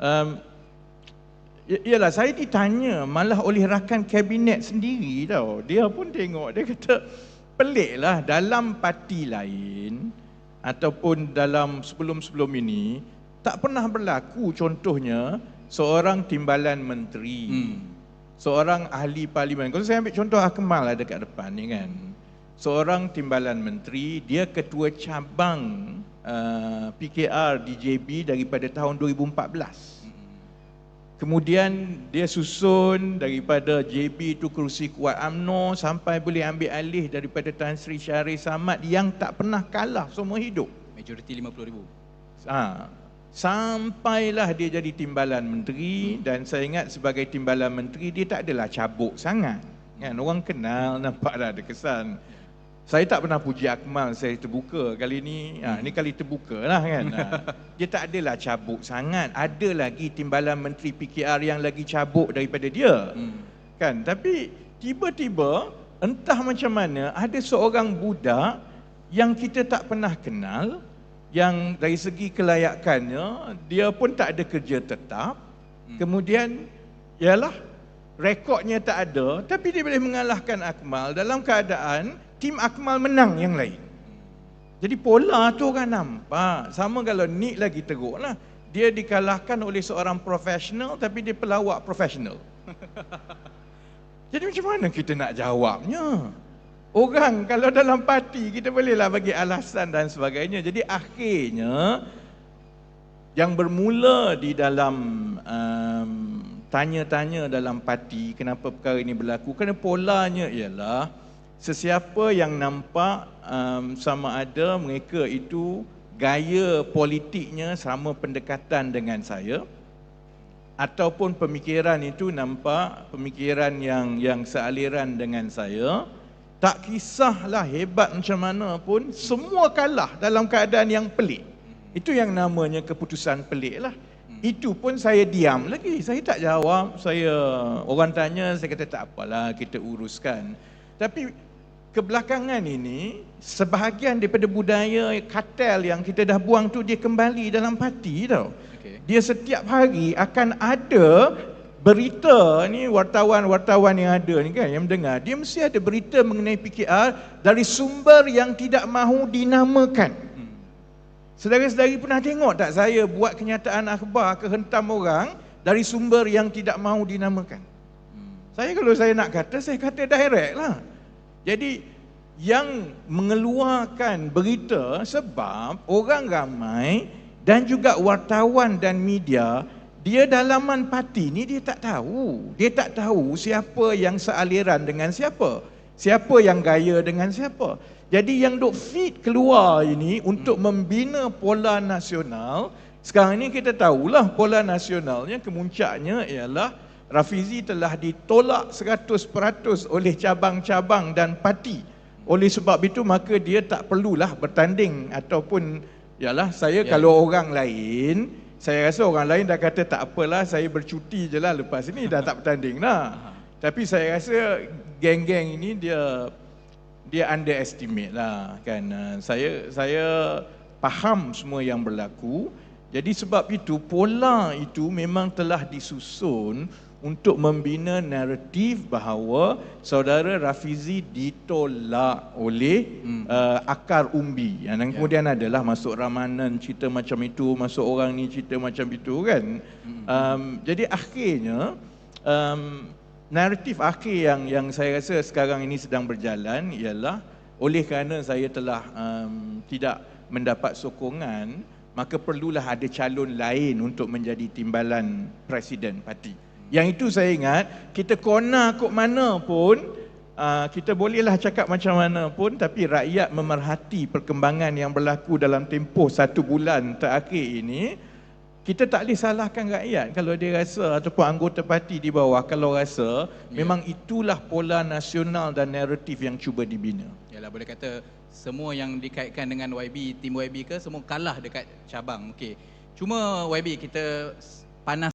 Um, i- Yalah, saya ditanya malah oleh rakan kabinet sendiri tau. Dia pun tengok, dia kata pelik lah dalam parti lain ataupun dalam sebelum-sebelum ini tak pernah berlaku contohnya seorang timbalan menteri. Hmm. Seorang ahli parlimen. Kalau saya ambil contoh Akmal lah dekat depan ni kan. Seorang timbalan menteri, dia ketua cabang uh, PKR di JB daripada tahun 2014. Kemudian dia susun daripada JB itu kerusi kuat UMNO sampai boleh ambil alih daripada Tan Sri Syarif Samad yang tak pernah kalah seumur hidup. Majoriti 50 ribu. Ha, sampailah dia jadi timbalan menteri Hmm. dan saya ingat sebagai timbalan menteri dia tak adalah cabuk sangat. Kan orang kenal nampaklah ada kesan. Saya tak pernah puji Akmal saya terbuka kali ni. Ha, ni kali terbuka lah kan. Ha, dia tak adalah cabuk sangat. Ada lagi timbalan menteri PKR yang lagi cabuk daripada dia. Hmm. Kan? Tapi tiba-tiba entah macam mana ada seorang budak yang kita tak pernah kenal yang dari segi kelayakannya dia pun tak ada kerja tetap. Kemudian ialah rekodnya tak ada tapi dia boleh mengalahkan Akmal dalam keadaan tim Akmal menang yang lain. Jadi pola tu orang nampak. Sama kalau Nick lagi teruk lah. Dia dikalahkan oleh seorang profesional tapi dia pelawak profesional. Jadi macam mana kita nak jawabnya? Orang kalau dalam parti kita bolehlah bagi alasan dan sebagainya. Jadi akhirnya yang bermula di dalam um, tanya-tanya dalam parti kenapa perkara ini berlaku kerana polanya ialah sesiapa yang nampak um, sama ada mereka itu gaya politiknya sama pendekatan dengan saya ataupun pemikiran itu nampak pemikiran yang yang sealiran dengan saya tak kisahlah hebat macam mana pun semua kalah dalam keadaan yang pelik. Itu yang namanya keputusan pelik lah itu pun saya diam lagi. Saya tak jawab saya orang tanya saya kata tak apalah kita uruskan. Tapi kebelakangan ini sebahagian daripada budaya kartel yang kita dah buang tu dia kembali dalam parti tau Okey. dia setiap hari akan ada berita ni wartawan-wartawan yang ada ni kan yang mendengar dia mesti ada berita mengenai PKR dari sumber yang tidak mahu dinamakan. Saudara-saudari pernah tengok tak saya buat kenyataan akhbar ke hentam orang dari sumber yang tidak mahu dinamakan? Saya kalau saya nak kata saya kata direct lah. Jadi yang mengeluarkan berita sebab orang ramai dan juga wartawan dan media dia dalaman parti ni dia tak tahu. Dia tak tahu siapa yang sealiran dengan siapa. Siapa yang gaya dengan siapa. Jadi yang duk feed keluar ini untuk membina pola nasional, sekarang ini kita tahulah pola nasionalnya kemuncaknya ialah Rafizi telah ditolak 100% oleh cabang-cabang dan parti. Oleh sebab itu maka dia tak perlulah bertanding ataupun yalah saya Ya. kalau orang lain saya rasa orang lain dah kata tak apalah saya bercuti je lah lepas ini dah tak bertanding lah. Tapi saya rasa geng-geng ini dia dia underestimate lah kan. Uh, Saya saya faham semua yang berlaku. Jadi sebab itu pola itu memang telah disusun untuk membina naratif bahawa saudara Rafizi ditolak oleh Hmm. uh, akar umbi. Dan Ya. kemudian adalah masuk ramanan cerita macam itu, masuk orang ni cerita macam itu kan. Hmm. Um, jadi akhirnya um, naratif akhir yang yang saya rasa sekarang ini sedang berjalan ialah oleh kerana saya telah um, tidak mendapat sokongan maka perlulah ada calon lain untuk menjadi timbalan presiden parti. Yang itu saya ingat kita kona kok mana pun uh, kita bolehlah cakap macam mana pun tapi rakyat memerhati perkembangan yang berlaku dalam tempoh satu bulan terakhir ini kita tak boleh salahkan rakyat kalau dia rasa ataupun anggota parti di bawah kalau rasa Ya. memang itulah pola nasional dan naratif yang cuba dibina. Yalah boleh kata semua yang dikaitkan dengan YB, tim YB ke semua kalah dekat cabang. Okey. Cuma YB kita panas